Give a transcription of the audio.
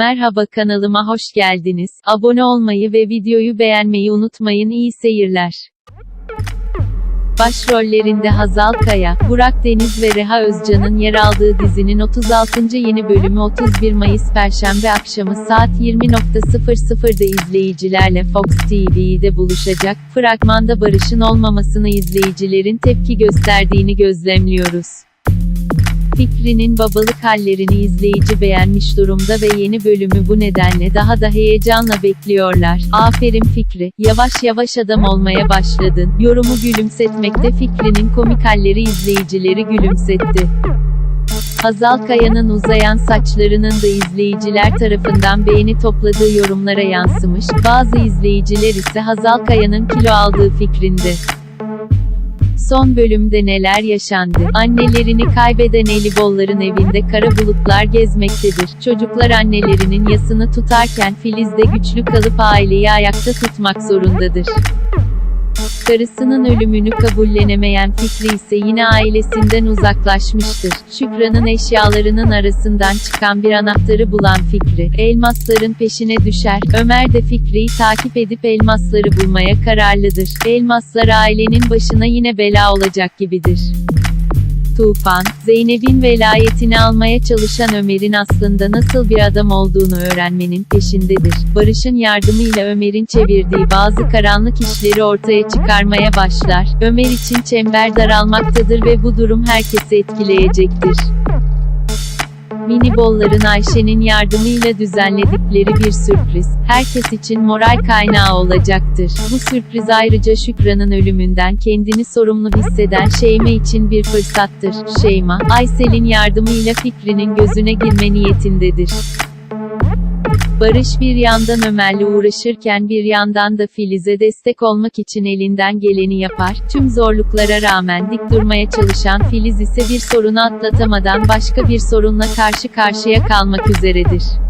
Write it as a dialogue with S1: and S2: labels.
S1: Merhaba kanalıma hoş geldiniz. Abone olmayı ve videoyu beğenmeyi unutmayın. İyi seyirler. Başrollerinde Hazal Kaya, Burak Deniz ve Reha Özcan'ın yer aldığı dizinin 36. yeni bölümü 31 Mayıs Perşembe akşamı saat 20.00'da izleyicilerle Fox TV'de buluşacak. Fragmanda Barış'ın olmamasını izleyicilerin tepki gösterdiğini gözlemliyoruz. Fikri'nin babalık hallerini izleyici beğenmiş durumda ve yeni bölümü bu nedenle daha da heyecanla bekliyorlar. Aferin Fikri, yavaş yavaş adam olmaya başladın. Yorumu gülümsetmekte Fikri'nin komik halleri izleyicileri gülümsetti. Hazal Kaya'nın uzayan saçlarının da izleyiciler tarafından beğeni topladığı yorumlara yansımış, bazı izleyiciler ise Hazal Kaya'nın kilo aldığı fikrinde. Son bölümde neler yaşandı? Annelerini kaybeden Elibolların evinde kara bulutlar gezmektedir. Çocuklar annelerinin yasını tutarken Filiz de güçlü kalıp aileyi ayakta tutmak zorundadır. Karısının ölümünü kabullenemeyen Fikri ise yine ailesinden uzaklaşmıştır. Şükran'ın eşyalarının arasından çıkan bir anahtarı bulan Fikri, elmasların peşine düşer. Ömer de Fikri'yi takip edip elmasları bulmaya kararlıdır. Elmaslar ailenin başına yine bela olacak gibidir. Tufan, Zeynep'in velayetini almaya çalışan Ömer'in aslında nasıl bir adam olduğunu öğrenmenin peşindedir. Barış'ın yardımıyla Ömer'in çevirdiği bazı karanlık işleri ortaya çıkarmaya başlar. Ömer için çember daralmaktadır ve bu durum herkesi etkileyecektir. Minibolların Ayşe'nin yardımıyla düzenledikleri bir sürpriz, herkes için moral kaynağı olacaktır. Bu sürpriz ayrıca Şükran'ın ölümünden kendini sorumlu hisseden Şeyma için bir fırsattır. Şeyma, Aysel'in yardımıyla Fikri'nin gözüne girme niyetindedir. Barış bir yandan Ömer'le uğraşırken bir yandan da Filiz'e destek olmak için elinden geleni yapar. Tüm zorluklara rağmen dik durmaya çalışan Filiz ise bir sorunu atlatamadan başka bir sorunla karşı karşıya kalmak üzeredir.